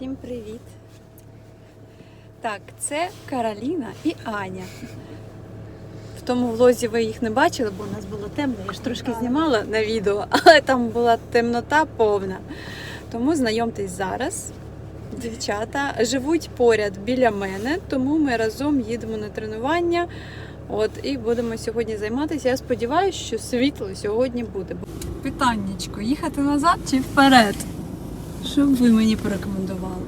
Всім привіт! Так, це Кароліна і Аня. В тому влозі ви їх не бачили, бо у нас було темно. Я ж трошки знімала на відео, але там була темнота повна. Тому знайомтесь зараз. Дівчата живуть поряд біля мене, тому ми разом їдемо на тренування. От і будемо сьогодні займатися. Я сподіваюся, що світло сьогодні буде. Питаннячко, їхати назад чи вперед? Що б ви мені порекомендували?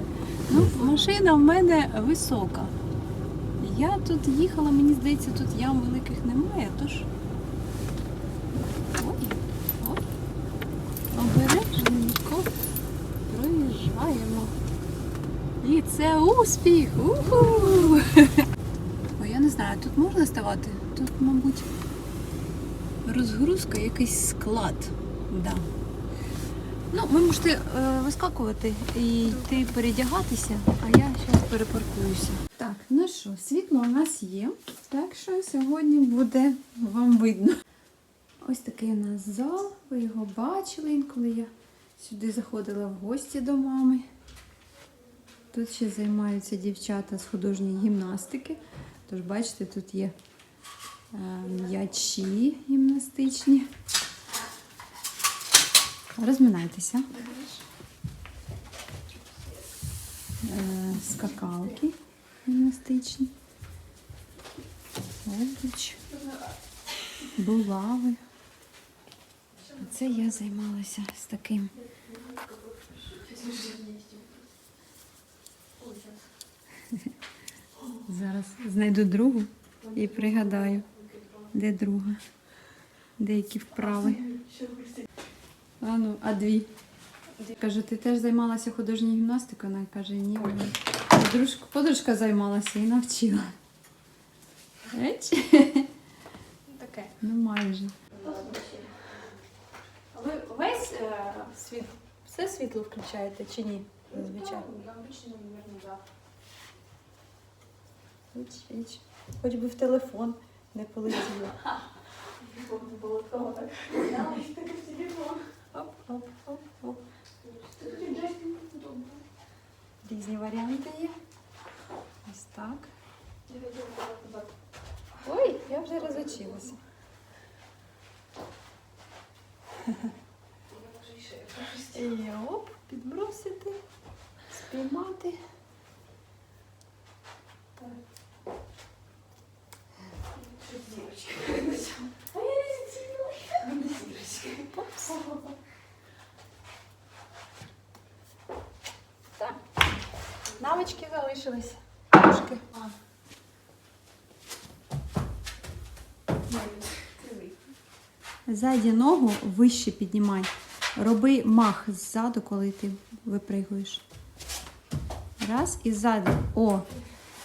Ну, машина в мене висока. Я тут їхала, мені здається, тут ям великих немає, тож. Ой, ой. Обережненько проїжджаємо. І це успіх! Уху! Ой, я не знаю, тут можна ставати? Тут, мабуть, розгрузка, якийсь склад. Да. Ну, ви можете е, вискакувати і йти передягатися, а я зараз перепаркуюся. Так, ну що, світло у нас є, так що сьогодні буде вам видно. Ось такий у нас зал, ви його бачили інколи я сюди заходила в гості до мами. Тут ще займаються дівчата з художньої гімнастики. Тож, бачите, тут є е, м'ячі гімнастичні. Розминайтеся. Е, Скакалки гімнастичні. Обруч. Булави. Це я займалася з таким. Зараз знайду другу і пригадаю, де друга. Деякі вправи. А ну, а дві. Кажу, ти теж займалася художньою гімнастикою? Вона каже, ні. вона Подружка, подружка займалася і навчила. Еч? Таке. Ну майже. А ви весь е, світ, все світло включаєте чи ні? Зазвичай. Обычно, наверное, да. Іч, іч. Хоч би в телефон не полетіло. Было того так. И так в телефон. Оп, оп, оп, оп. Кстати, джойстик удобно. Різні варіанти є. Ось так. Ой, я вже розучилася. І оп, підбросити, спіймати. Залишились. Трошки. Ззаді ногу вище піднімай. Роби мах ззаду, коли ти випригуєш. Раз і ззаду. О!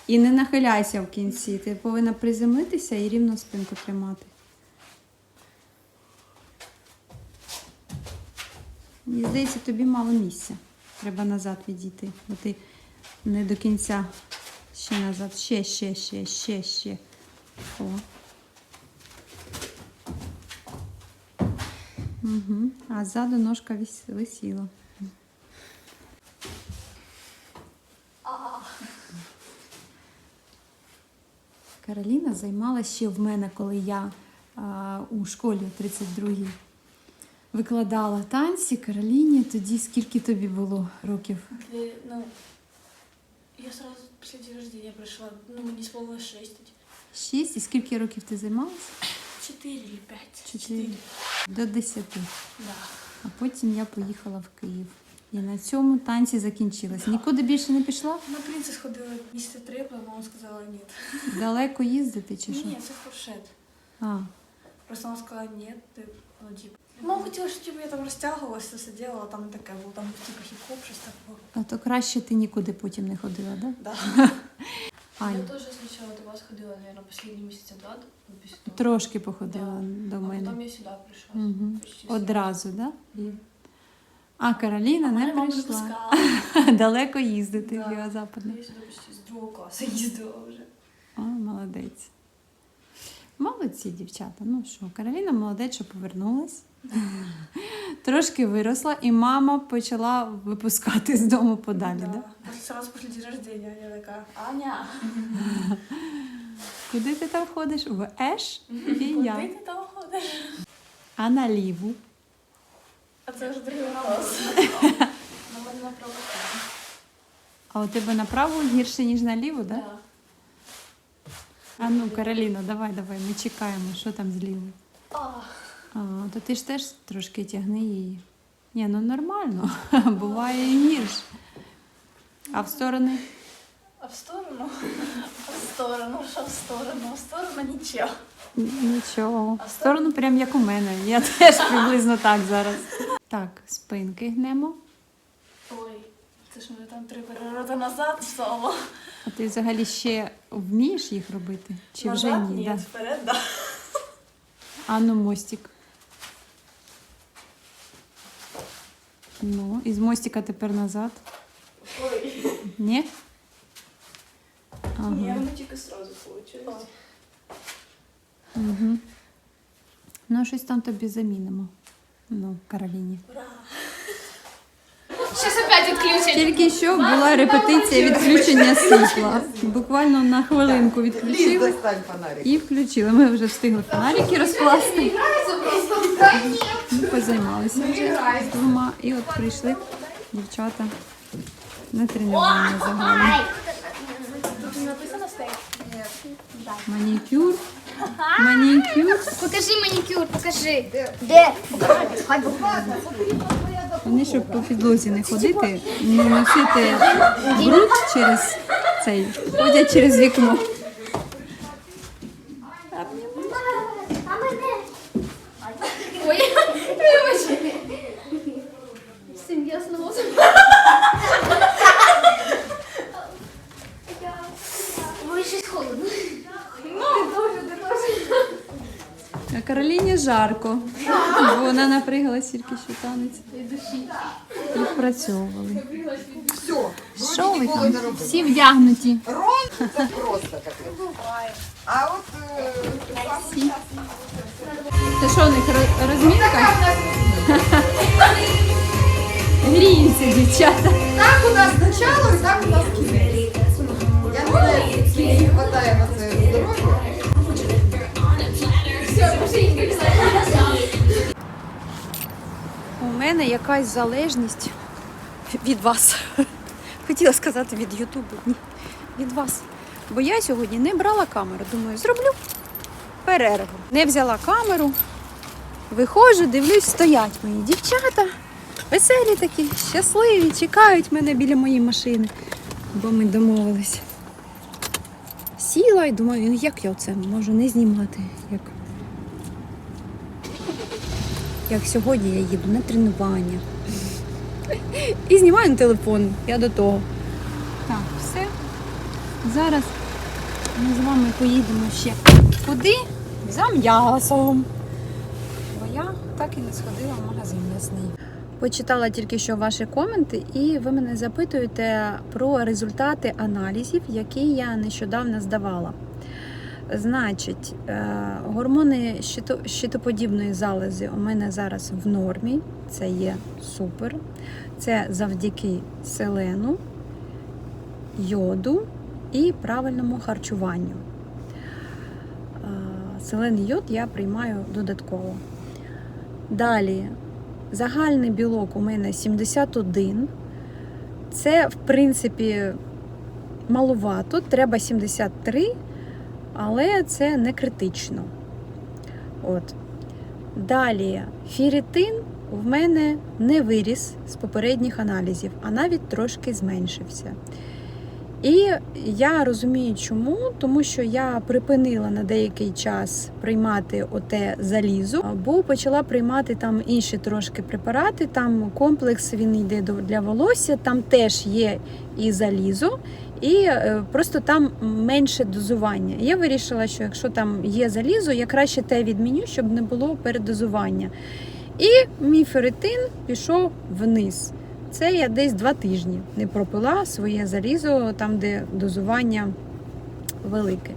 І не нахиляйся в кінці. Ти повинна приземлитися і рівно спинку тримати. Мені здається, тобі мало місця. Треба назад відійти, бо ти не до кінця ще назад. Ще, ще, ще, ще, ще. О. Угу. А ззаду ножка вис- висіла. Кароліна займалася ще в мене, коли я а, у школі 32-й викладала танці Кароліні. Тоді скільки тобі було років? Э, Ну, я сразу после дня рождения пришла. Ну, мне исполнилось 6. Шість. І скільки років ти займалася? 4 или 5. Чотири. До десяти. Да. А потім я поїхала в Київ. І на цьому танці закінчилось. Нікуди більше не пішла? На принца сходила місяця три, а мама сказала нет. Далеко їздити чи що? Ні, це фуршет. А, Просто она сказала нет, ты, ну, типа. Хотела, чтобы типа, я там растягивалась, все делала, там таке було, там типа хіп-хоп, щось таке. а то краще ти нікуди потім не ходила, так? Да? Да. Аня, Я тоже сначала до вас ходила, наверное, последние месяца два, ну, після того. трошки походила до мене. А потом я сюда пришла. Угу. Почти Одразу, так? Да? Мгм. А Кароліна не прийшла. Далеко їздити Да. в Юго-Западне. Я сюди почти з другого класу їздила вже. О, молодець. Молодці, дівчата. Ну що, Кароліна молодець, що повернулась. Трошки виросла, і мама почала випускати з дому подалі. Да. Сразу после дня рождения. Я такая, Аня, Куди ти там ходиш? В Еш і куди я. ти там ходиш? А на ліву. А це вже другий голос. На. А у тебе направо гірше, ніж наліво, так? Да? А ну, Кароліна, давай, давай, ми чекаємо, що там зліва. А, А, то ти ж теж трошки тягни її. Ні, ну нормально, буває і гірше. А в сторони? а в сторону? А в сторону, що в сторону? В сторону нічого. Нічого. А в сторону прям як у мене. Я теж приблизно так зараз. Так, спинки гнемо. Ой, це ж ми там три перевороти назад стало. А ти взагалі ще вмієш їх робити? Чи вже ні? Ні, Да? вперед, да. А ну мостик. Ну, із мостика тепер назад. Ой. Ні? Ага. Ні, воно тільки сразу вийшло. Угу. Ну, щось там тобі замінимо. Ну, Кароліні. Сейчас опять отключат. Тільки що була репетиція відключення світла. Буквально на хвилинку відключили достань фонарик. і включили. Ми вже встигли фонарики розкласти. Просто. Ми позаймалися вже з двома. І от прийшли дівчата на тренування загальне. Тут написано стейк? Манікюр. Манікюр. Покажи маникюр, покажи. Де? Вони, щоб по підлозі не ходити, не носити бруд через цей, ходять через вікно. Ой, щось холодно. Кароліні жарко, напрягалась тільки що танець. Відпрацьовували. Все, Що ви там? Всі вдягнуті. Ром це просто капець. А от е, Це що у них ро- розмінка? Гріються дівчата. так у нас начало і так у нас кінець. Я не знаю, скільки хватає на це здоров'я. Мене якась залежність від вас. Хотіла сказати від Ютубу. Ні, від вас. Бо я сьогодні не брала камеру. Думаю, зроблю перерву. Не взяла камеру. Виходжу, дивлюсь, стоять мої дівчата. Веселі такі, щасливі, чекають мене біля моєї машини, бо ми домовились. Сіла і думаю, як я це можу не знімати? Як як сьогодні я їду на тренування. І знімаю на телефон. Я до того. Так, все. Зараз ми з вами поїдемо ще куди? За м'ясом. Бо я так і не сходила в магазин м'ясний. Почитала тільки що ваші коменти, і ви мене запитуєте про результати аналізів, які я нещодавно здавала. Значить, е, гормони щитоподібної залози у мене зараз в нормі. Це є супер. Це завдяки селену, йоду і правильному харчуванню. Е, Селен йод я приймаю додатково. Далі, загальний білок у мене 71. Це, в принципі, маловато, треба 73 але це не критично. От. Далі, фірітин в мене не виріс з попередніх аналізів, а навіть трошки зменшився. І я розумію, чому, тому що я припинила на деякий час приймати оте залізо, бо почала приймати там інші трошки препарати. Там комплекс він йде для волосся, там теж є і залізо, і е, просто там менше дозування. Я вирішила, що якщо там є залізо, я краще те відміню, щоб не було передозування. І мій ферритин пішов вниз. Це я десь два тижні не пропила своє залізо, там, де дозування велике.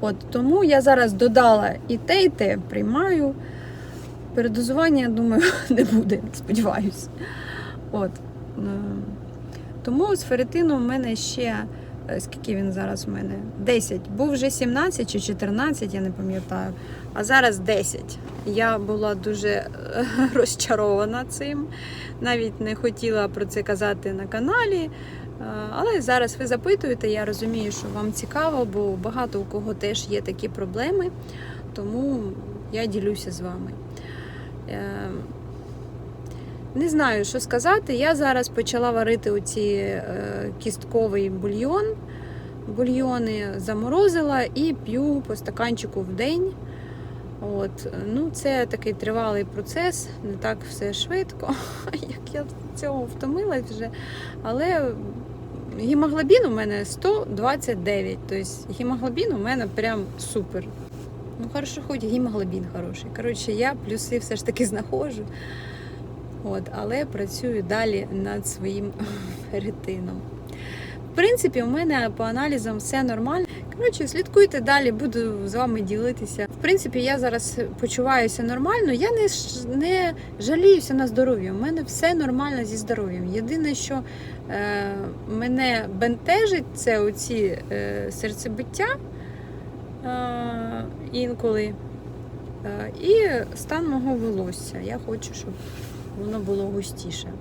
От тому я зараз додала і те, і те приймаю. Передозування, я думаю, не буде, сподіваюсь. От. Тому з ферритину в мене ще е, скільки він зараз у мене? 10. Був вже 17 чи 14, я не пам'ятаю. А зараз 10. Я була дуже е, розчарована цим. Навіть не хотіла про це казати на каналі. Е, Але зараз ви запитуєте, я розумію, що вам цікаво, бо багато у кого теж є такі проблеми. Тому я ділюся з вами. Не знаю, що сказати. Я зараз почала варити оці е, кістковий бульйон. Бульйони заморозила і п'ю по стаканчику в день. От. Ну, це такий тривалий процес, не так все швидко, як я цього втомилась вже. Але гемоглобін у мене 129. Тобто гемоглобін у мене прям супер. Ну, хорошо, хоч гемоглобін хороший. Коротше, я плюси все ж таки знаходжу. От, але працюю далі над своїм ферритином. В принципі, у мене по аналізам все нормально. Коротше, слідкуйте далі, буду з вами ділитися. В принципі, я зараз почуваюся нормально. Я не, не жаліюся на здоров'я. У мене все нормально зі здоров'ям. Єдине, що е, мене бентежить, це оці е, серцебиття е, інколи. Е, і стан мого волосся. Я хочу, щоб воно було густіше.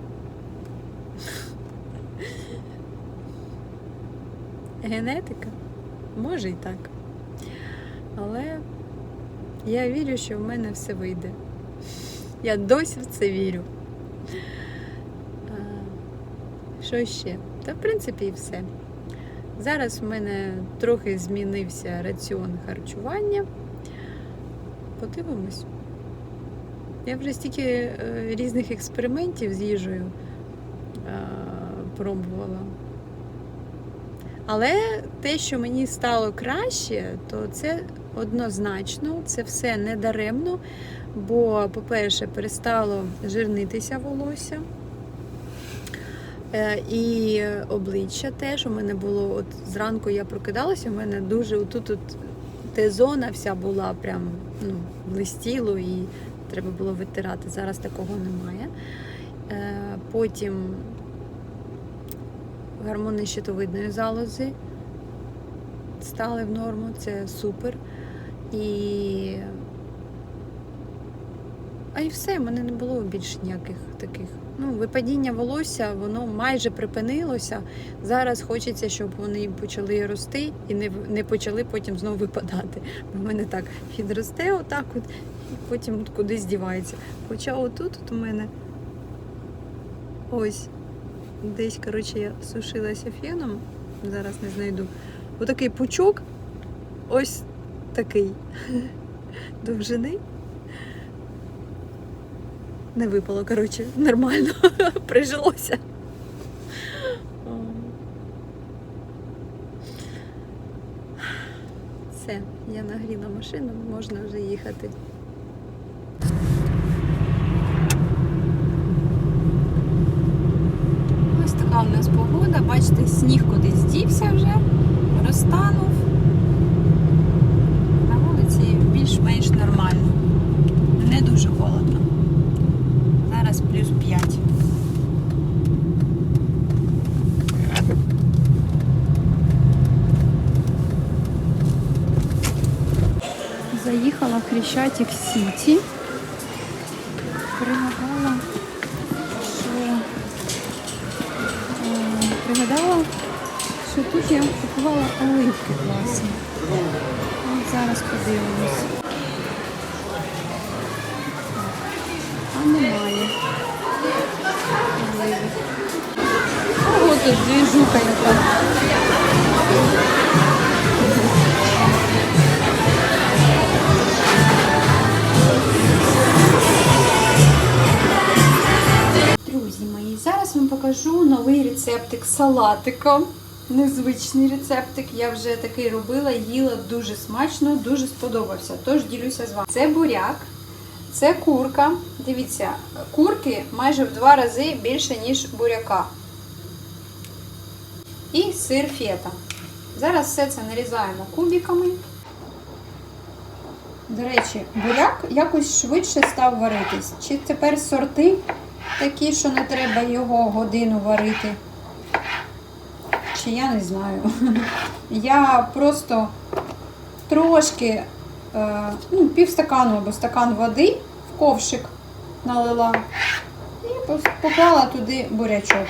Генетика? Може і так. Але я вірю, що в мене все вийде. Я досі в це вірю. Що ще? Та в принципі і все. Зараз в мене трохи змінився раціон харчування. Подивимось. Я вже стільки е, різних експериментів з їжею е, пробувала. Але те, що мені стало краще, то це однозначно, це все не даремно. Бо, по-перше, перестало жирнитися волосся. Е, І обличчя теж у мене було, от зранку я прокидалася, у мене дуже отут от Т-зона вся була прям ну, блистіло і треба було витирати. Зараз такого немає. Е, Потім гормони щитовидної залози стали в норму, це супер. І... А і все, в мене не було більше ніяких таких. Ну, випадіння волосся, воно майже припинилося. Зараз хочеться, щоб вони почали рости і не, не почали потім знову випадати. Бо в мене так підросте отак от, потім кудись дівається. Хоча отут от у мене ось десь, коротше, я сушилася феном, зараз не знайду. Отакий пучок, ось такий довжини. Не випало, коротше, нормально, прижилося. Все, я нагріла машину, можна вже їхати. Ось така у нас погода. Бачите, сніг кудись дівся вже, розтанув. На вулиці більш-менш нормально. Не дуже холодно. Зараз плюс 5. Заїхала в Хрещатик Сіті. Пригадала, що е, пригадала, що тут я купувала оливки класні. От зараз подивимось. А немає. Ого, тут двіжуха яка. Зараз вам покажу новий рецептик салатика. Незвичний рецептик. Я вже такий робила, їла дуже смачно, дуже сподобався. Тож ділюся з вами. Це буряк, це курка. Дивіться, курки майже в два рази більше, ніж буряка. І сир фета. Зараз все це нарізаємо кубиками. До речі, буряк якось швидше став варитись. Чи тепер сорти такі, що не треба його годину варити? чи я не знаю. Я просто трошки, е, ну, півстакану або стакан води в ковшик налила і поклала туди бурячок.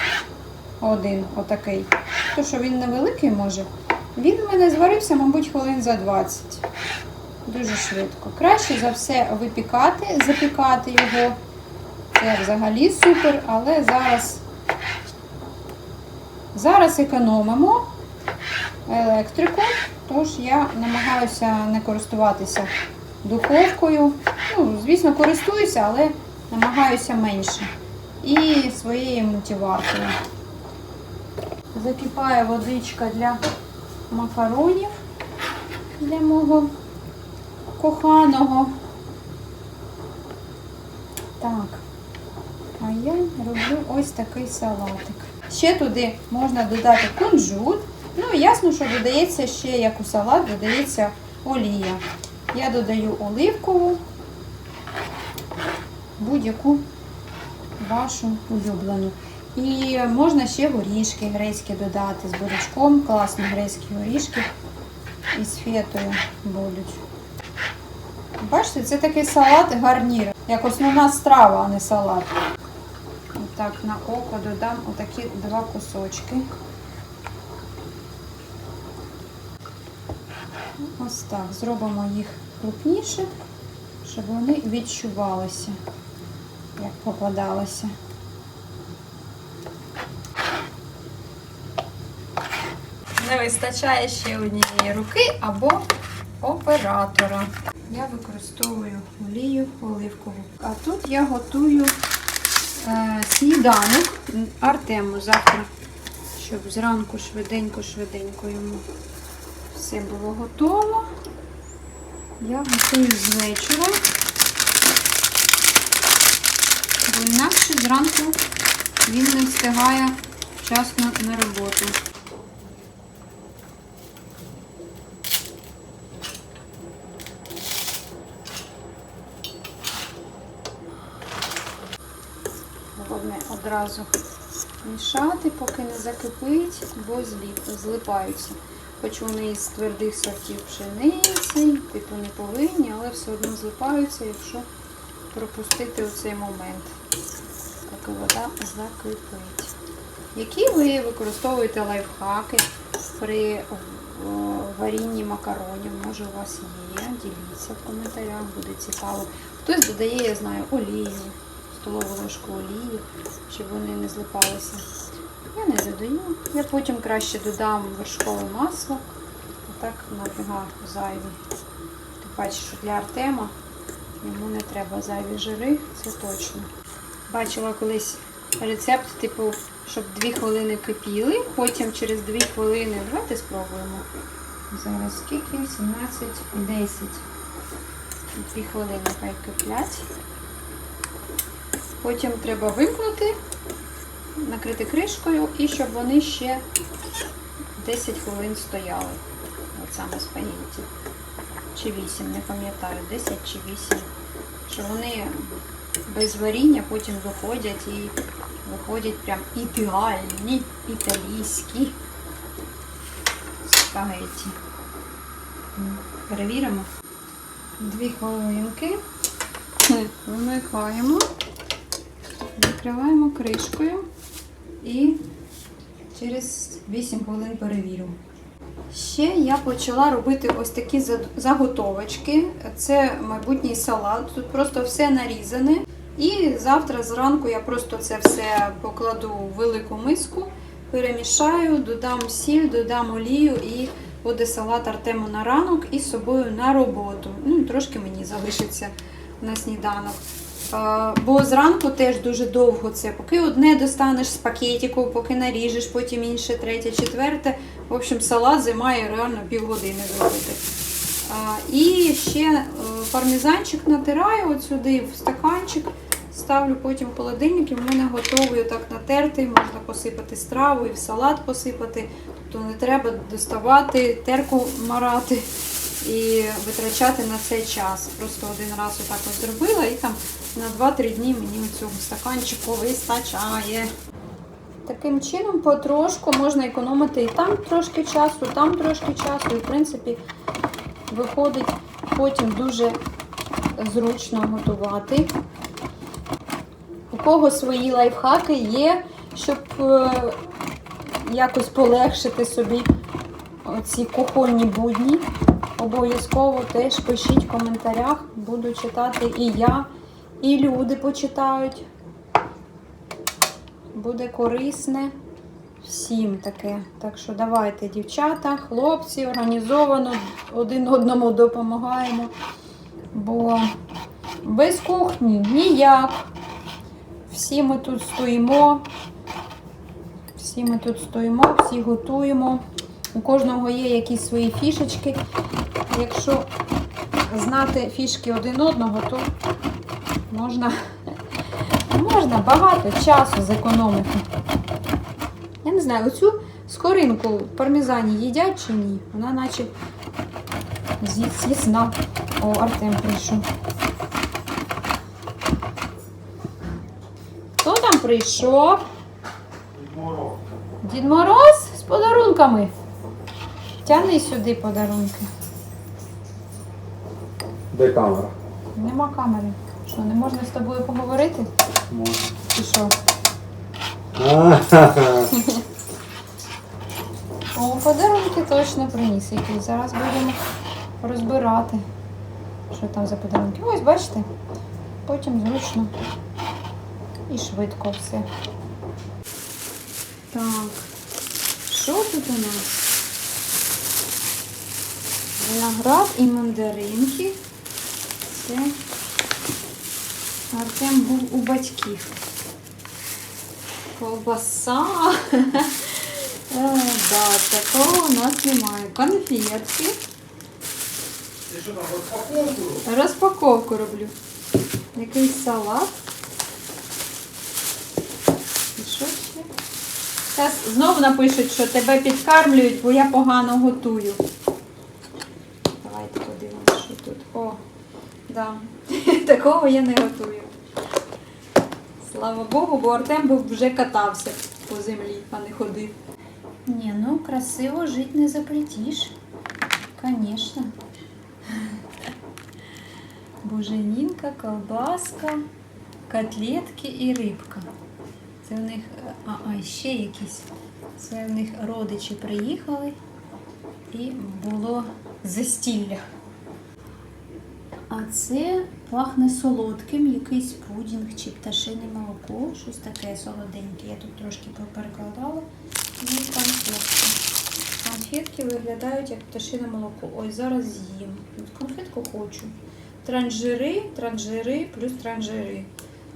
Один отакий. То, що він невеликий може. Він в мене зварився, мабуть, хвилин за 20. Дуже швидко. Краще за все випікати, запікати його. Це взагалі супер, але зараз, зараз економимо електрику, тож я намагаюся не користуватися духовкою. Ну, звісно, користуюся, але намагаюся менше. І своєю мультиваркою. Закипає водичка для макаронів для мого коханого. Так. А я роблю ось такий салатик. Ще туди можна додати кунжут. Ну, ясно, що додається ще, як у салат, додається олія. Я додаю оливкову, будь-яку вашу улюблену. І можна ще горішки грецькі додати з бурячком. Класні грецькі горішки із фетою будуть. Бачите, це такий салат гарнір, як основна страва, а не салат. Отак на око додам отакі два кусочки. Ось так. Зробимо їх крупніше, щоб вони відчувалися, як попадалося. Не вистачає ще однієї руки або оператора. Я використовую олію оливкову. А тут я готую сніданок Артему завтра, щоб зранку швиденько-швиденько йому все було готово. Я готую з вечора. Бо інакше зранку він не встигає вчасно на роботу. Одразу мішати, поки не закипить, бо злипаються. Хоч вони із твердих сортів пшениці, типу не повинні, але все одно злипаються, якщо пропустити оцей момент, поки вода закипить. Які ви використовуєте лайфхаки при варінні макаронів? Може у вас є? Діліться в коментарях, буде цікаво. Хтось додає, я знаю, олію, столову ложку олії, щоб вони не злипалися. Я не додаю. Я потім краще додам вершкове масло. Отак нафіга зайві. Ти бачиш, що для Артема йому не треба зайві жири, це точно. Бачила колись рецепт, типу, щоб 2 хвилини кипіли, потім через 2 хвилини. Давайте спробуємо. Зараз скільки? 17, 10. 2 хвилини хай киплять. Потім треба вимкнути накрити кришкою і щоб вони ще 10 хвилин стояли. От саме спагетті. Чи 8, не пам'ятаю, 10 чи 8. Що вони без варіння потім виходять і виходять прям ідеальні італійські спагетті. Перевіримо. Дві хвилинки. Вимикаємо. Закриваємо кришкою і через 8 хвилин перевірю. Ще я почала робити ось такі заготовочки. Це майбутній салат. Тут просто все нарізане. І завтра зранку я просто це все покладу в велику миску, перемішаю, додам сіль, додам олію і буде салат Артему на ранок і з собою на роботу. Ну, трошки мені залишиться на сніданок. Бо зранку теж дуже довго це. Поки одне достанеш з пакетику, поки наріжеш, потім інше, третє, четверте. В общем, салат займає реально півгодини зробити. І ще е, пармезанчик натираю от сюди в стаканчик, ставлю потім в холодильник і в мене готовий отак натертий, можна посипати страву і в салат посипати. Тобто не треба доставати, терку марати і витрачати на це час. Просто один раз отак от зробила і там на 2-3 дні мені цього стаканчику вистачає. Таким чином, потрошку можна економити і там трошки часу, там трошки часу, і в принципі виходить потім дуже зручно готувати. У кого свої лайфхаки є, щоб е, якось полегшити собі ці кухонні будні. Обов'язково теж пишіть в коментарях, буду читати і я, і люди почитають. Буде корисне всім таке. Так що давайте, дівчата, хлопці, організовано один одному допомагаємо. Бо без кухні ніяк. Всі ми тут стоїмо. Всі ми тут стоїмо, всі готуємо. У кожного є якісь свої фішечки. Якщо знати фішки один одного, то можна, можна багато часу зекономити. Я не знаю, оцю скоринку в пармезані їдять чи ні? Вона наче з'їсна. О, Артем прийшов. Хто там прийшов? Дід Мороз з подарунками. Тягни сюди подарунки. Де камера? Нема камери. Що, не можна з тобою поговорити? Можна. Чи що? О, подарунки точно приніс якийсь. Зараз будемо розбирати, що там за подарунки. Ось, бачите? Потім зручно і швидко все. Так, що тут у нас? Виноград і мандаринки. Це Артем був у батьків. Ковбаса. Е, да, такого у нас немає. Конфетки. Розпаковку роблю. Якийсь салат. І що ще? Зараз знову напишуть, що тебе підкармлюють, бо я погано готую. Давайте подивимося, що тут. О, да. Такого я не готую. Слава Богу, бо Артем був вже катався по землі, а не ходив. Ні, ну красиво жити не запретиш. Конечно. Буженінка, колбаска, котлетки і рибка. Це в них, а, а ще якісь. Це в них родичі приїхали і було застілля. А це пахне солодким, якийсь пудінг чи пташине молоко, щось таке солоденьке. Я тут трошки перекладала. І конфетки. Конфетки виглядають як пташине молоко. Ой, зараз з'їм. Конфетку хочу. Транжири, транжири плюс транжири.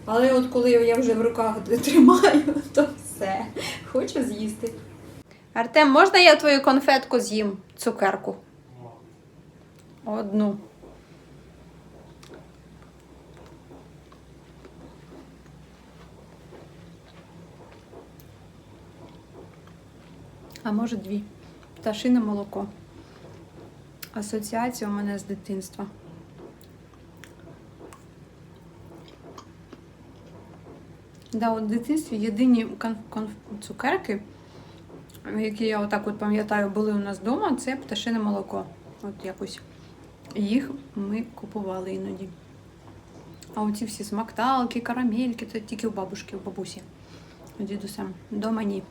Але от коли я вже в руках тримаю, то все. Хочу з'їсти. Артем, можна я твою конфетку з'їм? Цукерку? Одну. А може дві. Пташине молоко. Асоціація у мене з дитинства. Да, от в дитинстві єдині цукерки, які я отак от пам'ятаю, були у нас вдома, це пташине молоко. От якось їх ми купували іноді. А оці всі смакталки, карамельки, це тільки у бабушки, у бабусі. У дідусем. Дома ні.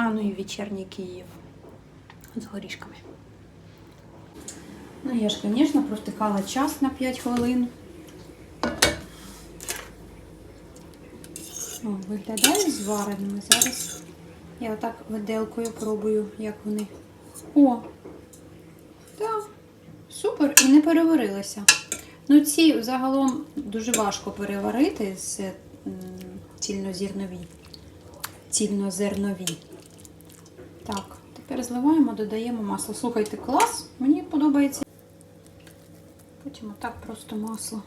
А, ну і вечірній Київ. З горішками. Ну, я ж, звісно, провтикала час на 5 хвилин. О, виглядають звареними. Зараз я отак виделкою пробую, як вони. О! Так, супер, і не переварилися. Ну, ці загалом дуже важко переварити з цільнозернові. Цільнозернові. Так, тепер зливаємо, додаємо масло. Слухайте, клас, мені подобається. Потім отак просто масло.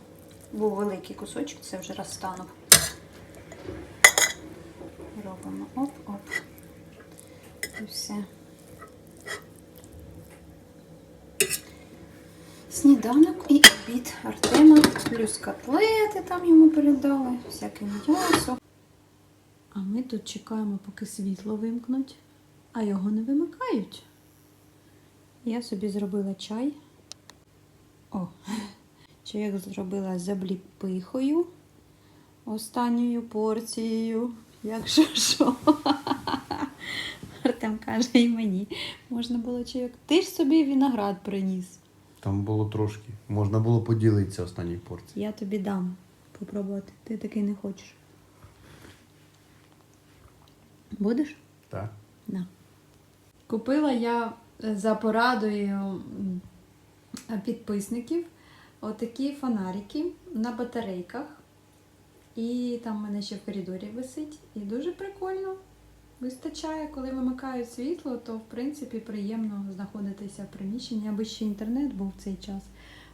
Був великий кусочок, це вже розтанув. Робимо оп-оп. І все. Сніданок і обід Артема, плюс котлети там йому передали, всяке м'ясо. А ми тут чекаємо, поки світло вимкнуть, а його не вимикають. Я собі зробила чай. О, чайок зробила з обліпихою. Останньою порцією, якщо що. Артем каже і мені. Можна було чайок. Ти ж собі виноград приніс. Там було трошки. Можна було поділитися останній порцією. Я тобі дам попробувати. Ти такий не хочеш. Будеш? Так. На. Купила я е, за порадою підписників отакі фонарики на батарейках. І там в мене ще в коридорі висить. І дуже прикольно. Вистачає, коли вимикають світло, то в принципі приємно знаходитися в приміщенні, аби ще інтернет був в цей час.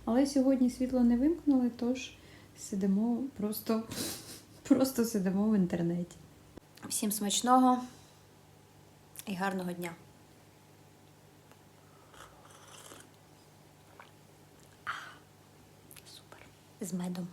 Але сьогодні світло не вимкнули, тож сидимо просто, просто сидимо в інтернеті. Всім смачного і гарного дня. З медом.